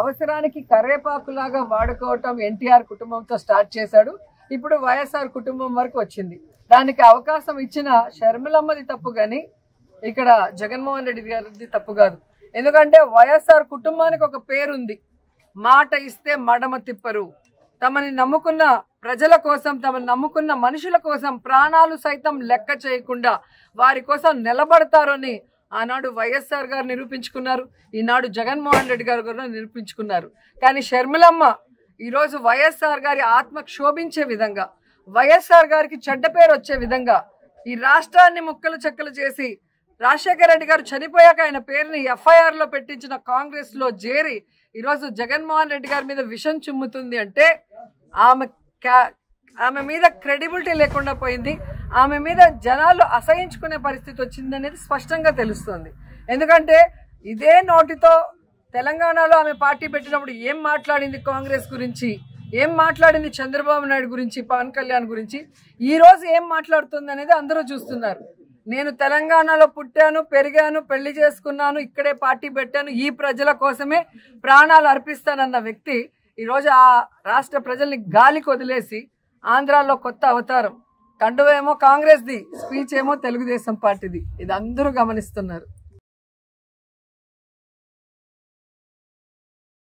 అవసరానికి కరేపాకులాగా వాడుకోవటం ఎన్టీఆర్ కుటుంబంతో స్టార్ట్ చేశాడు. ఇప్పుడు వైఎస్ఆర్ కుటుంబం వరకు వచ్చింది. దానికి అవకాశం ఇచ్చిన షర్మిలమ్మది తప్పు కానీ ఇక్కడ జగన్మోహన్ రెడ్డి గారిది తప్పు కాదు. ఎందుకంటే వైఎస్ఆర్ కుటుంబానికి ఒక పేరుంది. మాట ఇస్తే మడమ తిప్పరు. తమని నమ్ముకున్న ప్రజల కోసం తమను నమ్ముకున్న మనుషుల కోసం ప్రాణాలు సైతం లెక్క చేయకుండా వారి కోసం నిలబడతారని ఆనాడు వైఎస్ఆర్ గారు నిరూపించుకున్నారు ఈనాడు జగన్మోహన్ రెడ్డి గారు కూడా నిరూపించుకున్నారు. కానీ షర్మిలమ్మ ఈరోజు వైఎస్ఆర్ గారి ఆత్మ క్షోభించే విధంగా వైఎస్ఆర్ గారికి చెడ్డ పేరు వచ్చే విధంగా ఈ రాష్ట్రాన్ని ముక్కలు చెక్కలు చేసి రాజశేఖర రెడ్డి గారు చనిపోయాక ఆయన పేరుని ఎఫ్ఐఆర్లో పెట్టించిన కాంగ్రెస్లో చేరి ఈరోజు జగన్మోహన్ రెడ్డి గారి మీద విషం చిమ్ముతుంది అంటే ఆమె క్యా- ఆమె మీద క్రెడిబిలిటీ లేకుండా పోయింది. ఆమె మీద జనాలు అసహించుకునే పరిస్థితి వచ్చింది అనేది స్పష్టంగా తెలుస్తుంది. ఎందుకంటే ఇదే నోటితో తెలంగాణలో ఆమె పార్టీ పెట్టినప్పుడు ఏం మాట్లాడింది కాంగ్రెస్ గురించి? ఏం మాట్లాడింది చంద్రబాబు నాయుడు గురించి పవన్ కళ్యాణ్ గురించి? ఈరోజు ఏం మాట్లాడుతుంది అనేది అందరూ చూస్తున్నారు. నేను తెలంగాణలో పుట్టాను పెరిగాను పెళ్ళి చేసుకున్నాను ఇక్కడే పార్టీ పెట్టాను ఈ ప్రజల కోసమే ప్రాణాలు అర్పిస్తానన్న వ్యక్తి ఈరోజు ఆ రాష్ట్ర ప్రజల్ని గాలికి వదిలేసి ఆంధ్రాలో కొత్త అవతారం కండువేమో కాంగ్రెస్ది స్పీచ్ ఏమో తెలుగుదేశం పార్టీది. ఇది అందరూ గమనిస్తున్నారు.